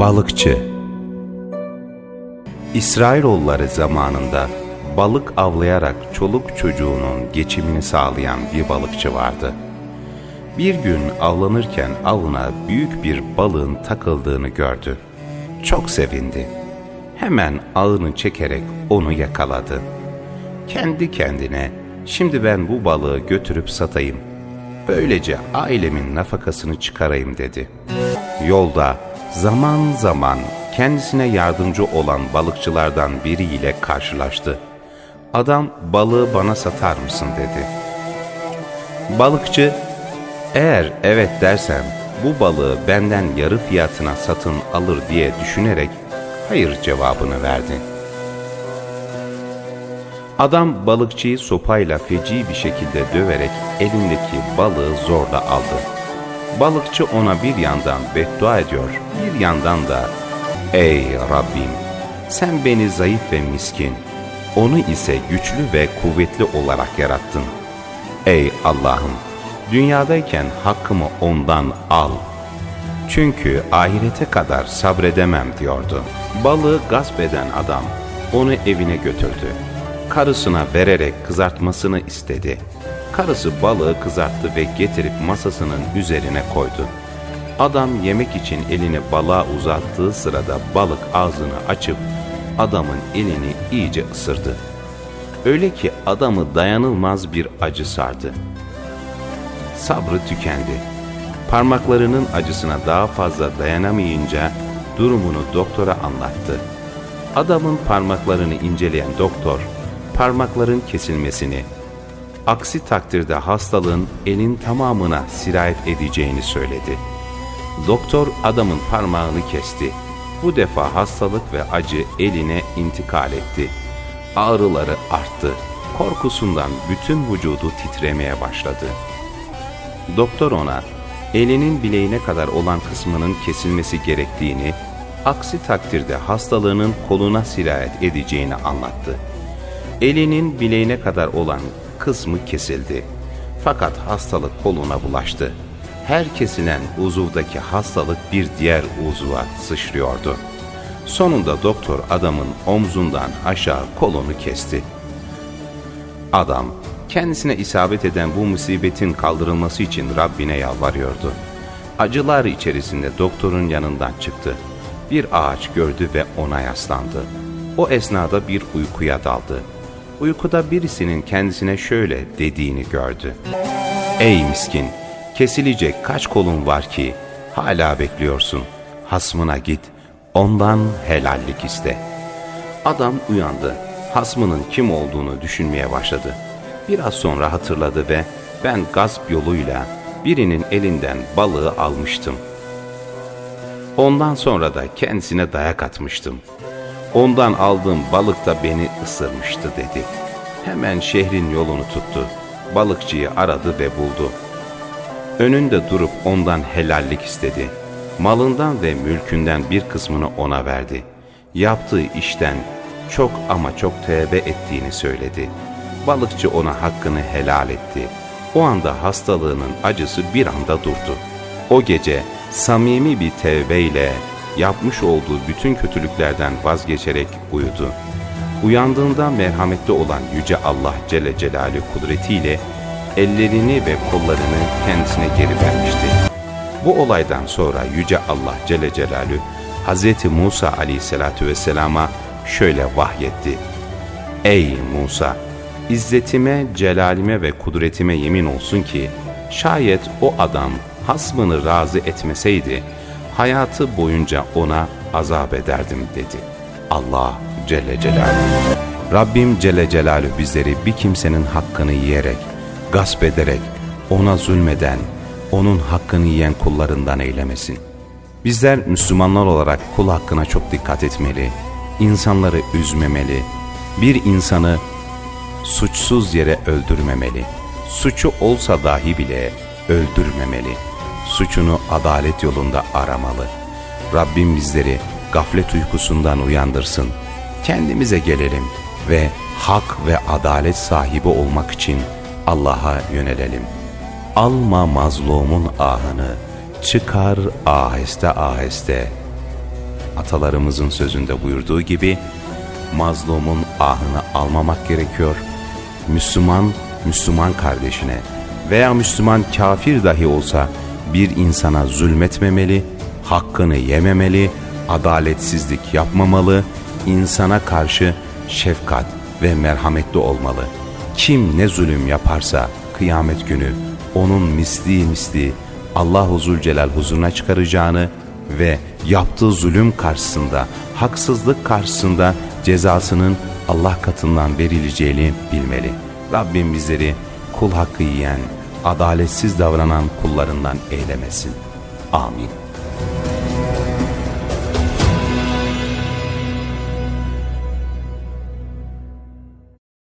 Balıkçı İsrailoğulları zamanında balık avlayarak çoluk çocuğunun geçimini sağlayan bir balıkçı vardı. Bir gün avlanırken avına büyük bir balığın takıldığını gördü. Çok sevindi. Hemen ağını çekerek onu yakaladı. Kendi kendine şimdi ben bu balığı götürüp satayım. Böylece ailemin nafakasını çıkarayım dedi. Yolda zaman zaman kendisine yardımcı olan balıkçılardan biriyle karşılaştı. Adam balığı bana satar mısın dedi. Balıkçı eğer evet dersem bu balığı benden yarı fiyatına satın alır diye düşünerek hayır cevabını verdi. Adam balıkçıyı sopayla feci bir şekilde döverek elindeki balığı zorla aldı. Balıkçı ona bir yandan beddua ediyor, bir yandan da Ey Rabbim! Sen beni zayıf ve miskin, onu ise güçlü ve kuvvetli olarak yarattın. Ey Allah'ım! Dünyadayken hakkımı ondan al. Çünkü ahirete kadar sabredemem diyordu. Balığı gasp eden adam onu evine götürdü. Karısına vererek kızartmasını istedi. Karısı balığı kızarttı ve getirip masasının üzerine koydu. Adam yemek için elini balığa uzattığı sırada balık ağzını açıp adamın elini iyice ısırdı. Öyle ki adamı dayanılmaz bir acı sardı. Sabrı tükendi. Parmaklarının acısına daha fazla dayanamayınca durumunu doktora anlattı. Adamın parmaklarını inceleyen doktor, parmakların kesilmesini, aksi takdirde hastalığın elin tamamına sirayet edeceğini söyledi. Doktor adamın parmağını kesti. Bu defa hastalık ve acı eline intikal etti. Ağrıları arttı. Korkusundan bütün vücudu titremeye başladı. Doktor ona elinin bileğine kadar olan kısmının kesilmesi gerektiğini, aksi takdirde hastalığının koluna sirayet edeceğini anlattı. Elinin bileğine kadar olan kısmı kesildi. Fakat hastalık koluna bulaştı. Her kesilen uzuvdaki hastalık bir diğer uzuva sıçrıyordu. Sonunda doktor adamın omzundan aşağı kolunu kesti. Adam kendisine isabet eden bu musibetin kaldırılması için Rabbine yalvarıyordu. Acılar içerisinde doktorun yanından çıktı. Bir ağaç gördü ve ona yaslandı. O esnada bir uykuya daldı. Uykuda birisinin kendisine şöyle dediğini gördü. Ey miskin! Kesilecek kaç kolun var ki hala bekliyorsun. Hasmına git, ondan helallik iste. Adam uyandı. Hasmının kim olduğunu düşünmeye başladı. Biraz sonra hatırladı ve ben gasp yoluyla birinin elinden balığı almıştım. Ondan sonra da kendisine dayak atmıştım. Ondan aldığım balık da beni ısırmıştı dedi. Hemen şehrin yolunu tuttu. Balıkçıyı aradı ve buldu. Önünde durup ondan helallik istedi. Malından ve mülkünden bir kısmını ona verdi. Yaptığı işten çok ama çok tevbe ettiğini söyledi. Balıkçı ona hakkını helal etti. O anda hastalığının acısı bir anda durdu. O gece samimi bir tevbeyle yapmış olduğu bütün kötülüklerden vazgeçerek uyudu. Uyandığında merhametli olan Yüce Allah Celle Celaluhu kudretiyle ellerini ve kollarını kendisine geri vermişti. Bu olaydan sonra Yüce Allah Celle Celaluhu Hz. Musa aleyhissalatü vesselama şöyle vahyetti. Ey Musa! İzzetime, celalime ve kudretime yemin olsun ki şayet o adam hasmını razı etmeseydi hayatı boyunca ona azap ederdim dedi. Allah Celle Celaluhu. Rabbim Celle Celaluhu bizleri bir kimsenin hakkını yiyerek, gasp ederek, ona zulmeden, onun hakkını yiyen kullarından eylemesin. Bizler Müslümanlar olarak kul hakkına çok dikkat etmeli, insanları üzmemeli, bir insanı suçsuz yere öldürmemeli, suçu olsa dahi bile öldürmemeli, suçunu adalet yolunda aramalı. Rabbim bizleri gaflet uykusundan uyandırsın, kendimize gelelim ve hak ve adalet sahibi olmak için Allah'a yönelelim. Alma mazlumun ahını, çıkar aheste aheste. atalarımızın sözünde buyurduğu gibi mazlumun ahını almamak gerekiyor. Müslüman, Müslüman kardeşine veya Müslüman kafir dahi olsa bir insana zulmetmemeli, hakkını yememeli, adaletsizlik yapmamalı, insana karşı şefkat ve merhametli olmalı. Kim ne zulüm yaparsa kıyamet günü onun misli misli Allah-u Zülcelal huzuruna çıkaracağını ve yaptığı zulüm karşısında, haksızlık karşısında cezasının Allah katından verileceğini bilmeli. Rabbim bizleri kul hakkı yiyen, adaletsiz davranan kullarından eylemesin. Amin.